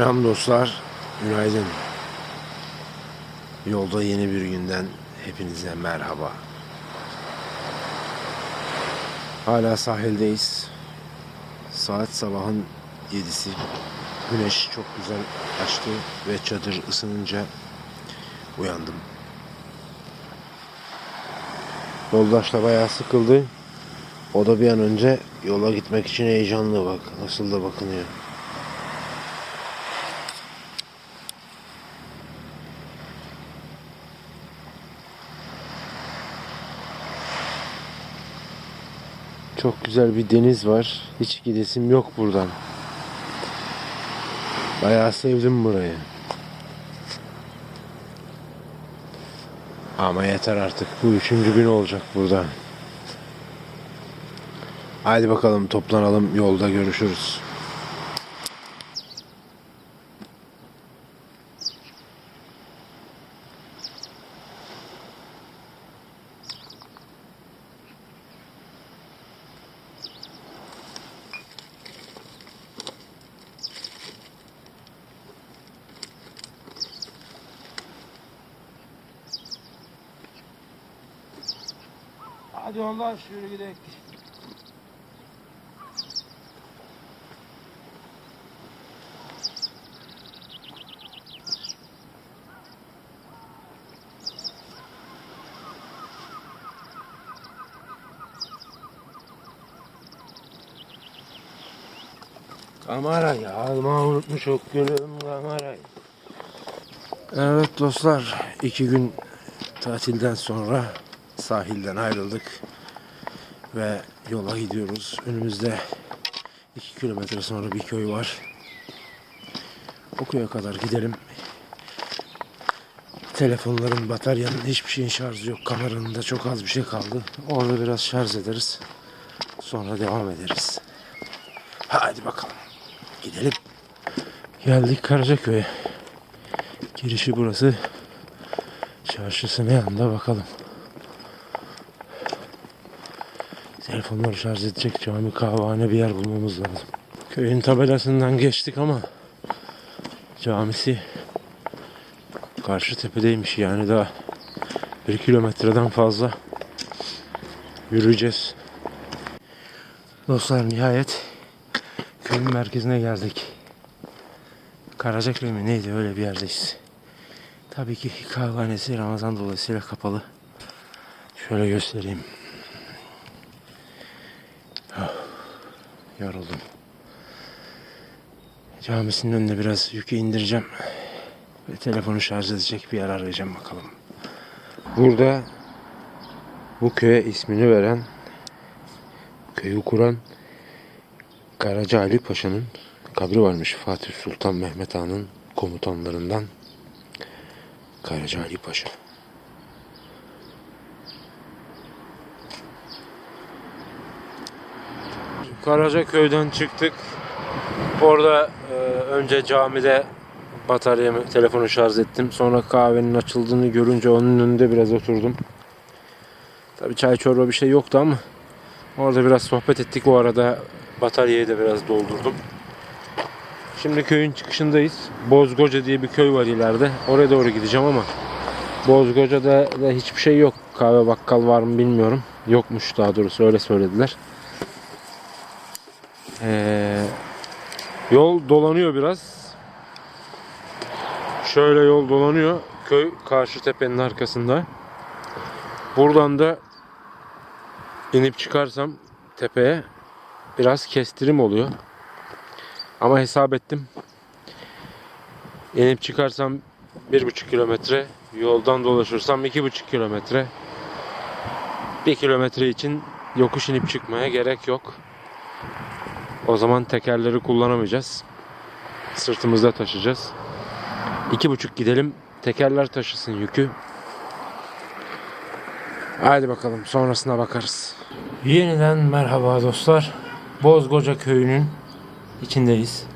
Selam dostlar, günaydın. Yolda yeni bir günden hepinize merhaba. Hala sahildeyiz. Saat sabahın 7'si. Güneş çok güzel açtı ve çadır ısınınca uyandım. Yoldaş da bayağı sıkıldı. O da bir an önce yola gitmek için heyecanlı bak. Nasıl da bakınıyor. Çok güzel bir deniz var. Hiç gidesim yok buradan. Bayağı sevdim burayı. Ama yeter artık. Bu üçüncü gün olacak burada. Haydi bakalım toplanalım. Yolda görüşürüz. Hadi yürü gidelim. Kamerayı alma unutmuş okuyalım kamerayı. Evet dostlar iki gün tatilden sonra sahilden ayrıldık ve yola gidiyoruz. Önümüzde iki kilometre sonra bir köy var. O köye kadar gidelim. Telefonların, bataryanın hiçbir şeyin şarjı yok. Kameranın da çok az bir şey kaldı. Orada biraz şarj ederiz. Sonra devam ederiz. Hadi bakalım. Gidelim. Geldik Karacaköy'e. Girişi burası. Çarşısı ne yanda bakalım. Telefonları şarj edecek cami kahvehane bir yer bulmamız lazım. Köyün tabelasından geçtik ama camisi karşı tepedeymiş yani daha bir kilometreden fazla yürüyeceğiz. Dostlar nihayet köyün merkezine geldik. Karacaköy mü neydi öyle bir yerdeyiz. Tabii ki kahvehanesi Ramazan dolayısıyla kapalı. Şöyle göstereyim. Yoruldum. Camisinin önüne biraz yükü indireceğim. Ve telefonu şarj edecek bir yer arayacağım bakalım. Burada bu köye ismini veren, köyü kuran Karaca Ali Paşa'nın kabri varmış. Fatih Sultan Mehmet Han'ın komutanlarından Karaca Ali Paşa. Karaca köyden çıktık. Orada e, önce camide bataryamı, telefonu şarj ettim. Sonra kahvenin açıldığını görünce onun önünde biraz oturdum. Tabii çay çorba bir şey yoktu ama orada biraz sohbet ettik. O arada bataryayı da biraz doldurdum. Şimdi köyün çıkışındayız. Bozgoca diye bir köy var ileride. Oraya doğru gideceğim ama Bozgoca'da da hiçbir şey yok. Kahve bakkal var mı bilmiyorum. Yokmuş daha doğrusu öyle söylediler. Ee, yol dolanıyor biraz. Şöyle yol dolanıyor. Köy karşı tepenin arkasında. Buradan da inip çıkarsam tepeye biraz kestirim oluyor. Ama hesap ettim. İnip çıkarsam bir buçuk kilometre, yoldan dolaşırsam iki buçuk kilometre. Bir kilometre için yokuş inip çıkmaya gerek yok. O zaman tekerleri kullanamayacağız. Sırtımızda taşıyacağız. İki buçuk gidelim. Tekerler taşısın yükü. Haydi bakalım sonrasına bakarız. Yeniden merhaba dostlar. Bozgoca köyünün içindeyiz.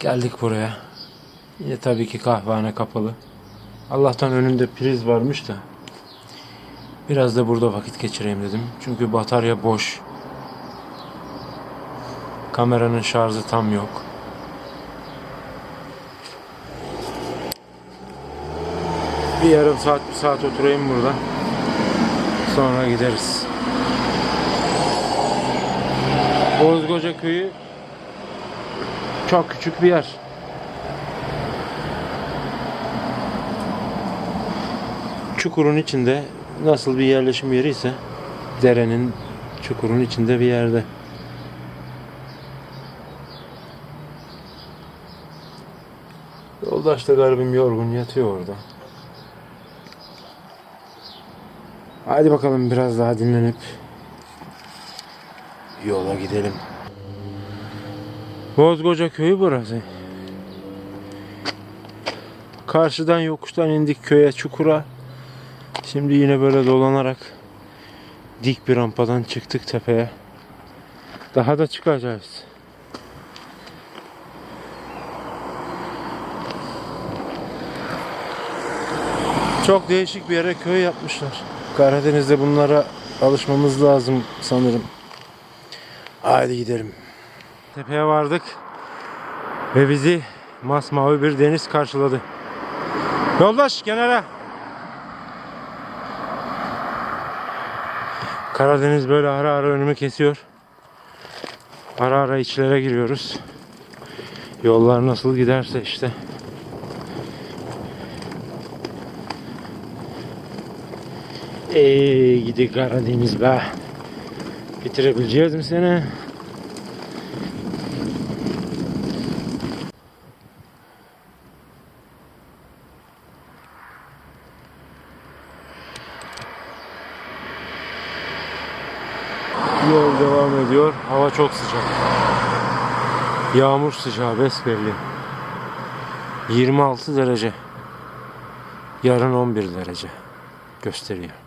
Geldik buraya. Yine tabii ki kahvehane kapalı. Allah'tan önünde priz varmış da. Biraz da burada vakit geçireyim dedim. Çünkü batarya boş. Kameranın şarjı tam yok. Bir yarım saat, bir saat oturayım burada. Sonra gideriz. Bozgoca köyü çok küçük bir yer. Çukurun içinde nasıl bir yerleşim yeri ise derenin çukurun içinde bir yerde. Yoldaş da garibim yorgun yatıyor orada. Hadi bakalım biraz daha dinlenip yola gidelim. Bozgoca köyü burası. Karşıdan yokuştan indik köye çukura. Şimdi yine böyle dolanarak dik bir rampadan çıktık tepeye. Daha da çıkacağız. Çok değişik bir yere köy yapmışlar. Karadeniz'de bunlara alışmamız lazım sanırım. Haydi gidelim. Tepeye vardık ve bizi masmavi bir deniz karşıladı. Yoldaş kenara. Karadeniz böyle ara ara önümü kesiyor. Ara ara içlere giriyoruz. Yollar nasıl giderse işte. Ey gidi Karadeniz be. Bitirebileceğiz mi seni? Yol devam ediyor. Hava çok sıcak. Yağmur sıcağı besbelli. 26 derece. Yarın 11 derece gösteriyor.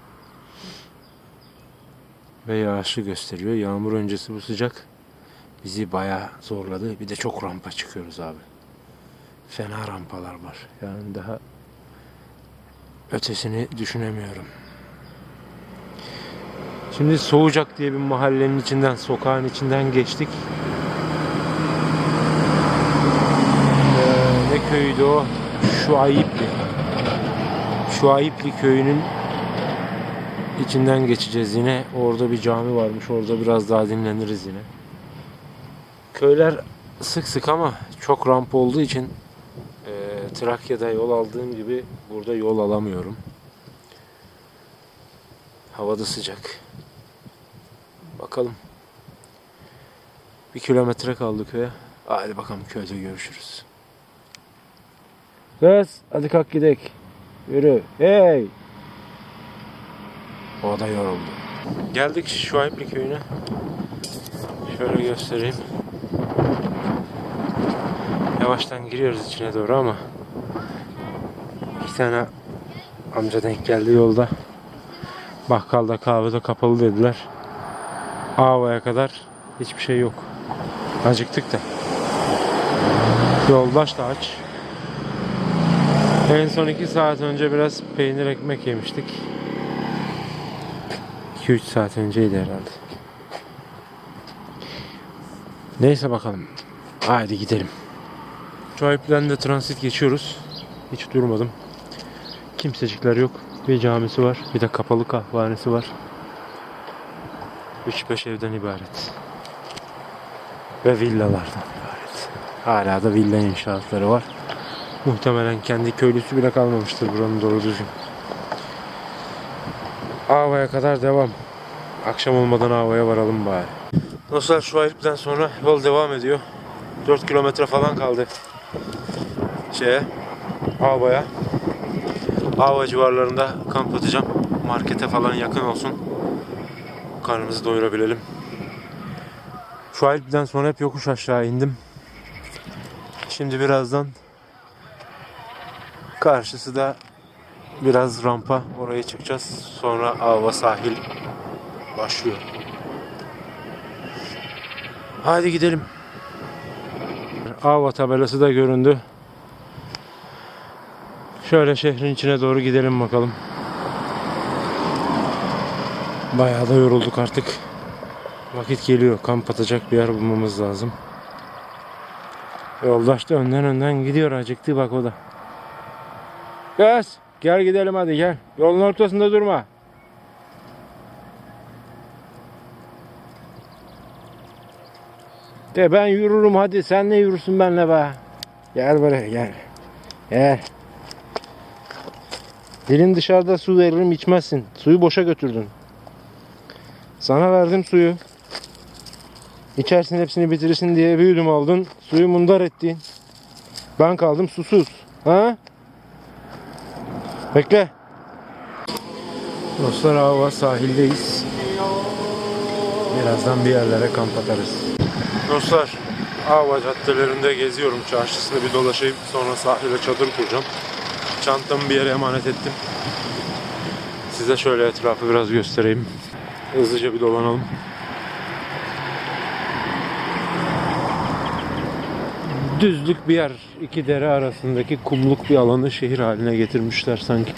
Ve yağışı gösteriyor. Yağmur öncesi bu sıcak bizi bayağı zorladı. Bir de çok rampa çıkıyoruz abi. Fena rampalar var. Yani daha ötesini düşünemiyorum. Şimdi Soğucak diye bir mahallenin içinden, sokağın içinden geçtik. Ee, ne köyüydü o? Şu Ayıpli. Şu Ayıpli köyünün içinden geçeceğiz yine. Orada bir cami varmış. Orada biraz daha dinleniriz yine. Köyler sık sık ama çok ramp olduğu için e, Trakya'da yol aldığım gibi burada yol alamıyorum. Havada sıcak. Bakalım. Bir kilometre kaldı köye. Hadi bakalım köyde görüşürüz. Kız hadi kalk gidelim. Yürü. Hey. O da yoruldu. Geldik Şuayipli köyüne. Şöyle göstereyim. Yavaştan giriyoruz içine doğru ama iki tane amca denk geldi yolda. Bakkalda kahvede kapalı dediler. Havaya kadar hiçbir şey yok. Acıktık da. Yoldaş da aç. En son 2 saat önce biraz peynir ekmek yemiştik. 2-3 saat önceydi herhalde. Neyse bakalım. Haydi gidelim. Şuayip'ten de transit geçiyoruz. Hiç durmadım. Kimsecikler yok. Bir camisi var. Bir de kapalı kahvehanesi var. 3-5 evden ibaret. Ve villalardan ibaret. Hala da villa inşaatları var. Muhtemelen kendi köylüsü bile kalmamıştır buranın doğru düzgün. Ava'ya kadar devam. Akşam olmadan Ava'ya varalım bari. Dostlar şu ayrıptan sonra yol devam ediyor. 4 kilometre falan kaldı. Şeye, Ava'ya. Ava civarlarında kamp atacağım. Markete falan yakın olsun. Karnımızı doyurabilelim. Şu Alp'ten sonra hep yokuş aşağı indim. Şimdi birazdan karşısı da biraz rampa. Oraya çıkacağız. Sonra Ava sahil başlıyor. Hadi gidelim. Ava tabelası da göründü. Şöyle şehrin içine doğru gidelim bakalım. Bayağı da yorulduk artık. Vakit geliyor. Kamp atacak bir yer bulmamız lazım. Yoldaş da önden önden gidiyor. Acıktı bak o da. Göz. Gel gidelim hadi gel. Yolun ortasında durma. De ben yürürüm hadi sen ne yürürsün benle be. Gel buraya gel. Gel. Dilin dışarıda su veririm içmezsin. Suyu boşa götürdün. Sana verdim suyu. İçersin hepsini bitirirsin diye büyüdüm aldın. Suyu mundar ettin. Ben kaldım susuz. Ha? Bekle. Dostlar hava sahildeyiz. Birazdan bir yerlere kamp atarız. Dostlar Ava caddelerinde geziyorum. Çarşısını bir dolaşayım. Sonra sahile çadır kuracağım. Çantamı bir yere emanet ettim. Size şöyle etrafı biraz göstereyim. Hızlıca bir dolanalım. Düzlük bir yer. iki dere arasındaki kumluk bir alanı şehir haline getirmişler sanki.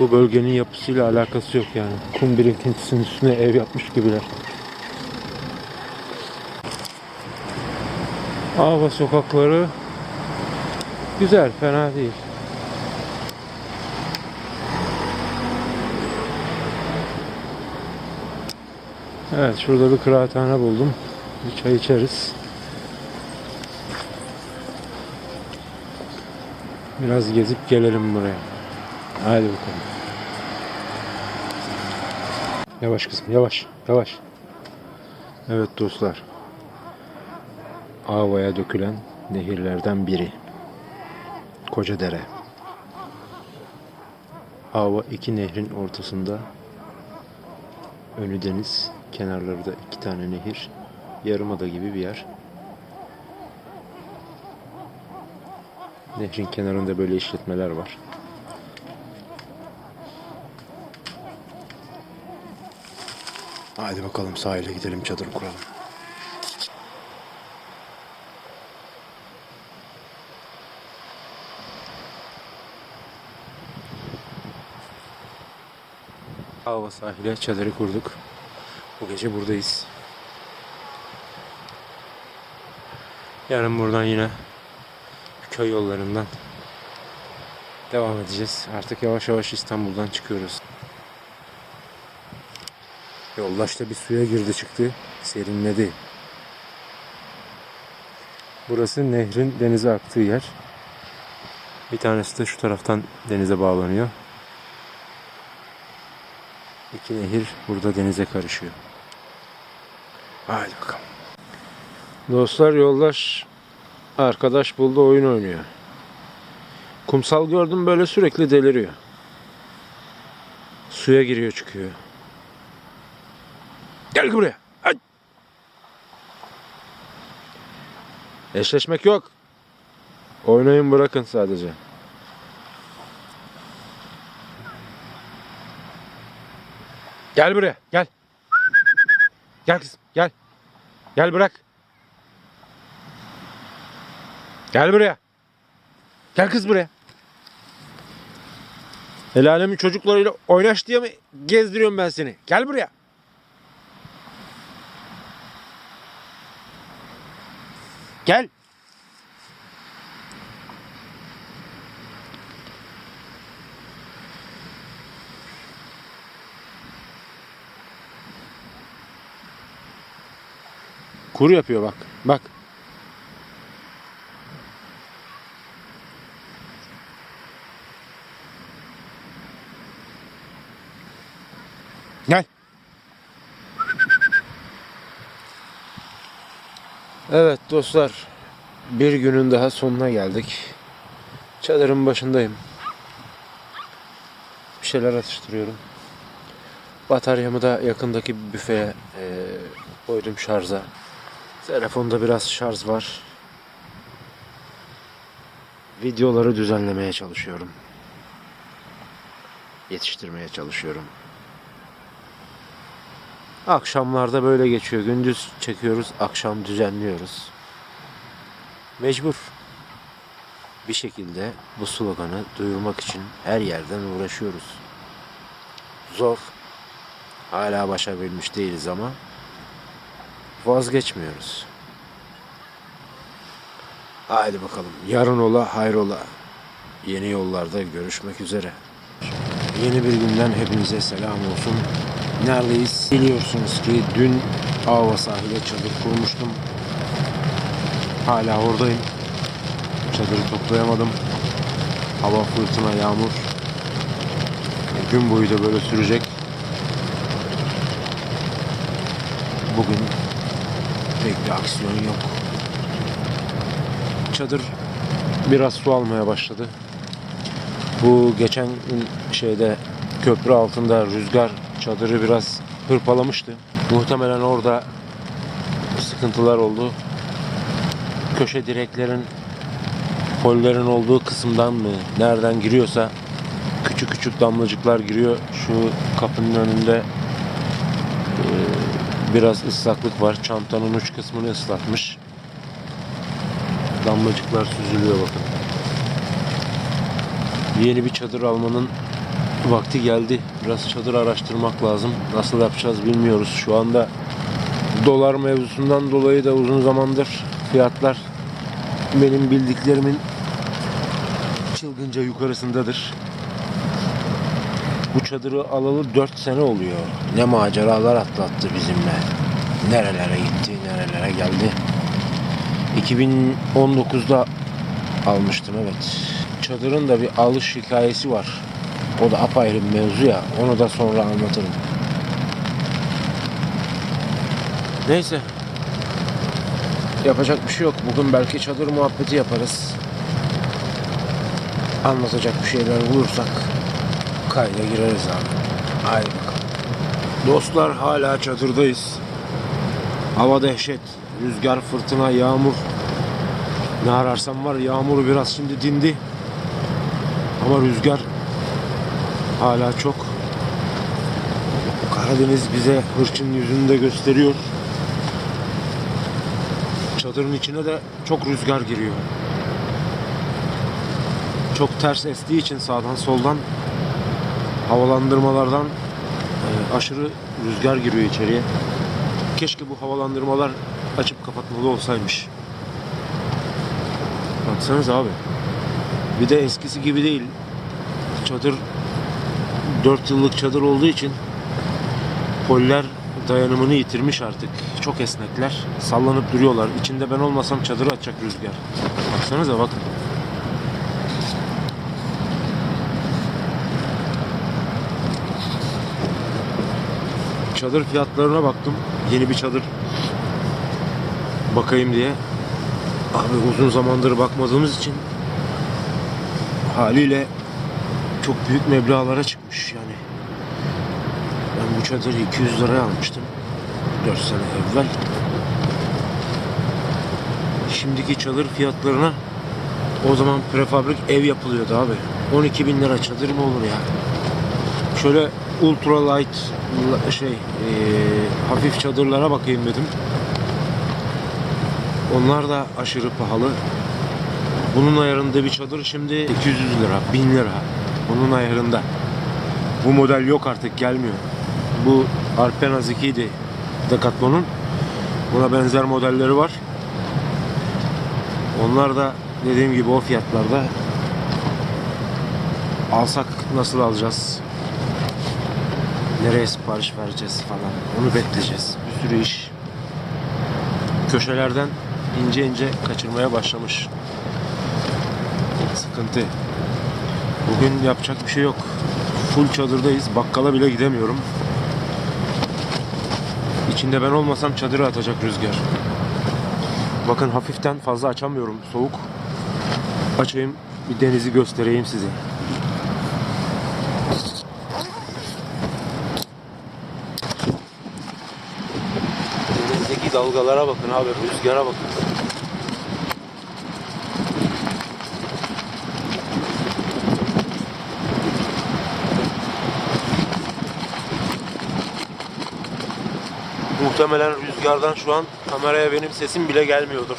Bu bölgenin yapısıyla alakası yok yani. Kum birikintisinin üstüne ev yapmış gibiler. Ava sokakları güzel, fena değil. Evet, şurada bir kıraathane buldum. Bir çay içeriz. Biraz gezip gelelim buraya. Hadi bakalım. Yavaş kızım, yavaş, yavaş. Evet dostlar. Ava'ya dökülen nehirlerden biri. Kocadere. Ava iki nehrin ortasında. Önü deniz, kenarları da iki tane nehir. Yarımada gibi bir yer. Nehrin kenarında böyle işletmeler var. Hadi bakalım sahile gidelim çadır kuralım. Hava sahile çadırı kurduk. Bu gece buradayız. Yarın buradan yine köy yollarından devam edeceğiz. Artık yavaş yavaş İstanbul'dan çıkıyoruz. Yoldaş da bir suya girdi çıktı. Serinledi. Burası nehrin denize aktığı yer. Bir tanesi de şu taraftan denize bağlanıyor. İki nehir burada denize karışıyor. Haydi bakalım. Dostlar yoldaş arkadaş buldu oyun oynuyor. Kumsal gördüm böyle sürekli deliriyor. Suya giriyor çıkıyor. Gel buraya. Ay. Eşleşmek yok. Oynayın bırakın sadece. Gel buraya. Gel. Gel kızım. Gel. Gel bırak. Gel buraya. Gel kız buraya. El alemin çocuklarıyla oynaş diye mi gezdiriyorum ben seni? Gel buraya. Gel. Kuru yapıyor bak. Bak. Evet dostlar. Bir günün daha sonuna geldik. Çadırın başındayım. Bir şeyler atıştırıyorum. Bataryamı da yakındaki bir büfeye eee, koydum şarja. Telefonda biraz şarj var. Videoları düzenlemeye çalışıyorum. Yetiştirmeye çalışıyorum. Akşamlarda böyle geçiyor. Gündüz çekiyoruz, akşam düzenliyoruz. Mecbur. Bir şekilde bu sloganı duyurmak için her yerden uğraşıyoruz. Zor. Hala başarabilmiş değiliz ama vazgeçmiyoruz. Haydi bakalım. Yarın ola hayrola. yeni yollarda görüşmek üzere. Yeni bir günden hepinize selam olsun. Neredeyiz? Biliyorsunuz ki dün Ava sahile çadır kurmuştum. Hala oradayım. Çadırı toplayamadım. Hava fırtına, yağmur. Gün boyu da böyle sürecek. Bugün pek bir aksiyon yok. Çadır biraz su almaya başladı. Bu geçen şeyde köprü altında rüzgar çadırı biraz hırpalamıştı. Muhtemelen orada sıkıntılar oldu. Köşe direklerin pollerin olduğu kısımdan mı nereden giriyorsa küçük küçük damlacıklar giriyor. Şu kapının önünde e, biraz ıslaklık var. Çantanın uç kısmını ıslatmış. Damlacıklar süzülüyor bakın. Yeni bir çadır almanın vakti geldi. Biraz çadır araştırmak lazım. Nasıl yapacağız bilmiyoruz. Şu anda dolar mevzusundan dolayı da uzun zamandır fiyatlar benim bildiklerimin çılgınca yukarısındadır. Bu çadırı alalı 4 sene oluyor. Ne maceralar atlattı bizimle. Nerelere gitti, nerelere geldi. 2019'da almıştım evet. Çadırın da bir alış hikayesi var. O da apayrı bir mevzu ya. Onu da sonra anlatırım. Neyse. Yapacak bir şey yok. Bugün belki çadır muhabbeti yaparız. Anlatacak bir şeyler bulursak kayda gireriz abi. Haydi bakalım. Dostlar hala çadırdayız. Hava dehşet. Rüzgar, fırtına, yağmur. Ne ararsam var. Yağmuru biraz şimdi dindi. Ama rüzgar hala çok. Karadeniz bize hırçın yüzünü de gösteriyor. Çadırın içine de çok rüzgar giriyor. Çok ters estiği için sağdan soldan havalandırmalardan e, aşırı rüzgar giriyor içeriye. Keşke bu havalandırmalar açıp kapatmalı olsaymış. Baksanız abi. Bir de eskisi gibi değil. Çadır 4 yıllık çadır olduğu için poller dayanımını yitirmiş artık. Çok esnekler. Sallanıp duruyorlar. İçinde ben olmasam çadırı açacak rüzgar. Baksanıza bakın. Çadır fiyatlarına baktım. Yeni bir çadır bakayım diye. Abi uzun zamandır bakmadığımız için haliyle çok büyük meblağlara çıkmış yani. Ben bu çadırı 200 liraya almıştım. 4 sene evvel. Şimdiki çadır fiyatlarına o zaman prefabrik ev yapılıyordu abi. 12 bin lira çadır mı olur ya? Şöyle ultra light şey eee, hafif çadırlara bakayım dedim. Onlar da aşırı pahalı. Bunun ayarında bir çadır şimdi 200 lira, 1000 lira. Bunun ayarında. Bu model yok artık gelmiyor. Bu Alpenaz 2 idi Decathlon'un. Buna benzer modelleri var. Onlar da dediğim gibi o fiyatlarda. Alsak nasıl alacağız? Nereye sipariş vereceğiz falan. Onu bekleyeceğiz. Bir sürü iş. Köşelerden ince ince kaçırmaya başlamış. Sıkıntı. Bugün yapacak bir şey yok. Full çadırdayız. Bakkala bile gidemiyorum. İçinde ben olmasam çadırı atacak rüzgar. Bakın hafiften fazla açamıyorum. Soğuk. Açayım bir denizi göstereyim size. Denizdeki dalgalara bakın abi, rüzgara bakın. Muhtemelen rüzgardan şu an kameraya benim sesim bile gelmiyordur.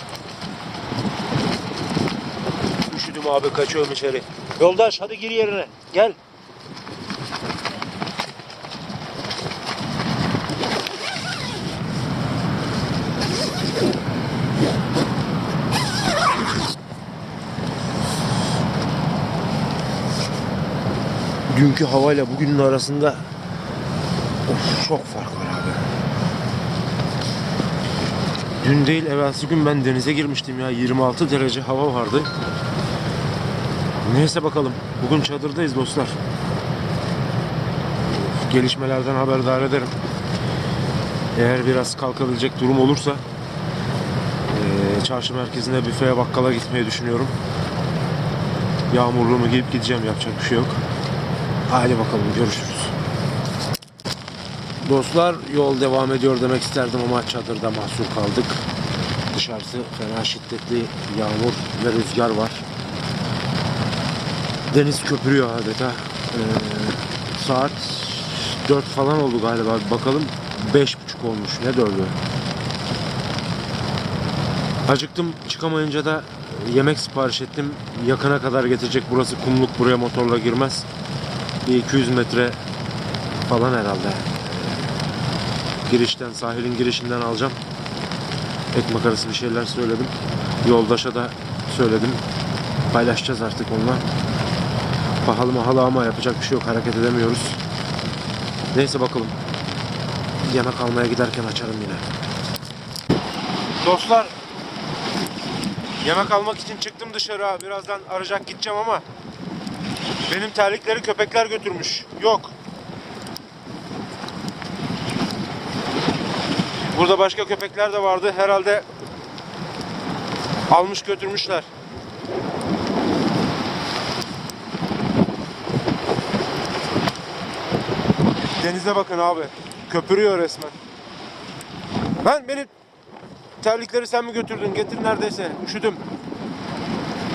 Üşüdüm abi kaçıyorum içeri. Yoldaş hadi gir yerine. Gel. dünkü havayla bugünün arasında of, çok fark var abi. Dün değil evvelsi gün ben denize girmiştim ya 26 derece hava vardı. Neyse bakalım. Bugün çadırdayız dostlar. Gelişmelerden haberdar ederim. Eğer biraz kalkabilecek durum olursa çarşı merkezine büfeye bakkala gitmeyi düşünüyorum. Yağmurluğumu giyip gideceğim yapacak bir şey yok. Hadi bakalım görüşürüz. Dostlar yol devam ediyor demek isterdim ama çadırda mahsur kaldık. Dışarısı fena şiddetli yağmur ve rüzgar var. Deniz köpürüyor adeta. Ee, saat 4 falan oldu galiba. Bakalım 5.30 olmuş. Ne dördü? Acıktım. Çıkamayınca da yemek sipariş ettim. Yakına kadar getirecek. Burası kumluk. Buraya motorla girmez. Bir 200 metre falan herhalde. Girişten, sahilin girişinden alacağım. Ekmek arası bir şeyler söyledim. Yoldaşa da söyledim. Paylaşacağız artık onunla. Pahalı mahalı ama yapacak bir şey yok. Hareket edemiyoruz. Neyse bakalım. Yemek almaya giderken açarım yine. Dostlar Yemek almak için çıktım dışarı. Birazdan arayacak gideceğim ama benim terlikleri köpekler götürmüş. Yok. Burada başka köpekler de vardı. Herhalde almış götürmüşler. Denize bakın abi. Köpürüyor resmen. Ben benim terlikleri sen mi götürdün? Getir neredeyse. Üşüdüm.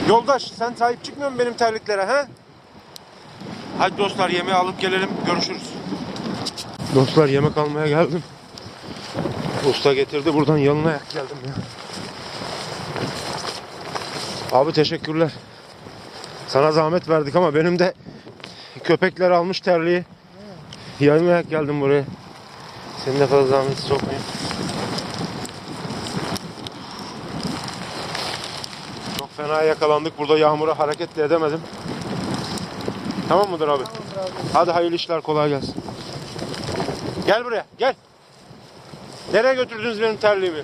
Yoldaş sen sahip çıkmıyor musun benim terliklere ha? Hadi dostlar yemeği alıp gelelim. Görüşürüz. Dostlar yemek almaya geldim. Usta getirdi buradan yalın ayak geldim ya. Abi teşekkürler. Sana zahmet verdik ama benim de köpekler almış terliği. Yalın ayak geldim buraya. Senin de fazla zahmet sokmayayım. Çok fena yakalandık. Burada yağmura hareket de edemedim. Tamam mıdır abi? Hadi hayırlı işler kolay gelsin. Gel buraya gel. Nereye götürdünüz benim terliğimi?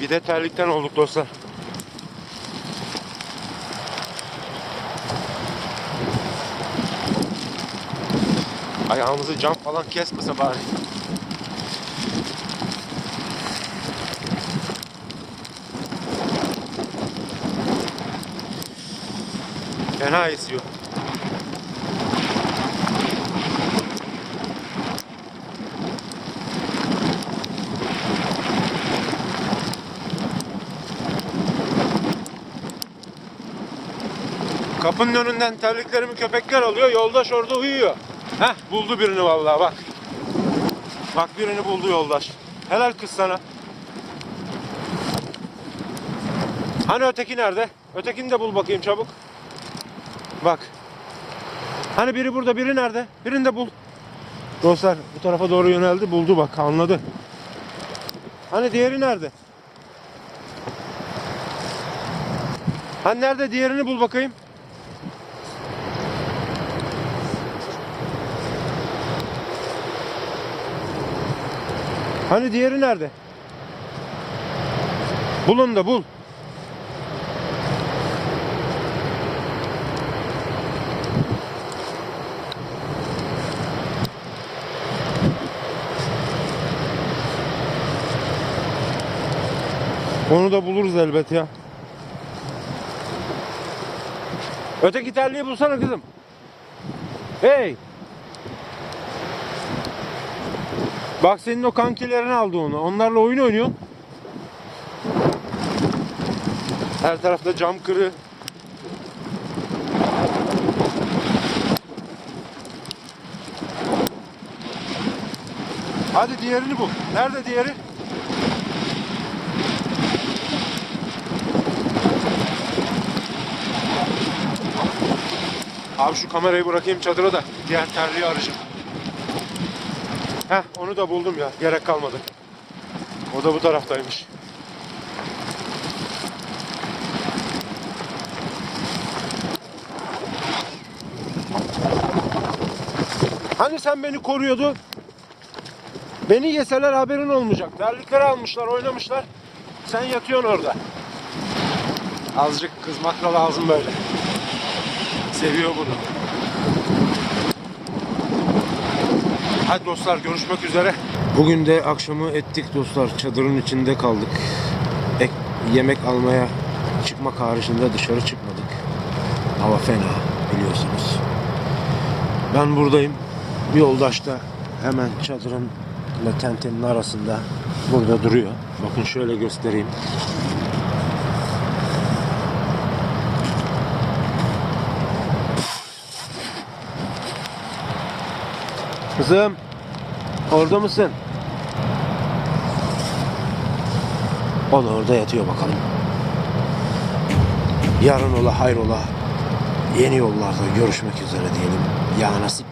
Bir de terlikten olduk dostlar. Ayağımızı cam falan kesmese bari. Fena esiyor. Kapının önünden terliklerimi köpekler alıyor. Yoldaş orada uyuyor. Heh buldu birini vallahi bak. Bak birini buldu yoldaş. Helal kız sana. Hani öteki nerede? Ötekini de bul bakayım çabuk. Bak. Hani biri burada, biri nerede? Birini de bul. Dostlar bu tarafa doğru yöneldi. Buldu bak, anladı. Hani diğeri nerede? Hani nerede? Diğerini bul bakayım. Hani diğeri nerede? Bulun da bul. Onu da buluruz elbet ya. Öteki terliği bulsana kızım. Hey! Bak senin o kankilerin aldı onu. Onlarla oyun oynuyor. Her tarafta cam kırı. Hadi diğerini bul. Nerede diğeri? Abi şu kamerayı bırakayım çadıra da diğer terliği arayacağım. Heh onu da buldum ya. Gerek kalmadı. O da bu taraftaymış. Hani sen beni koruyordun? Beni yeseler haberin olmayacak. Derlikleri almışlar, oynamışlar. Sen yatıyorsun orada. Azıcık kızmak da lazım böyle. Seviyor bunu. Hadi dostlar görüşmek üzere. Bugün de akşamı ettik dostlar. Çadırın içinde kaldık. Ek, yemek almaya çıkmak haricinde dışarı çıkmadık. Hava fena biliyorsunuz. Ben buradayım. Yoldaş da hemen çadırın ile tentenin arasında burada duruyor. Bakın şöyle göstereyim. Kızım orada mısın? O da orada yatıyor bakalım. Yarın ola hayrola yeni yollarda görüşmek üzere diyelim. Ya nasip.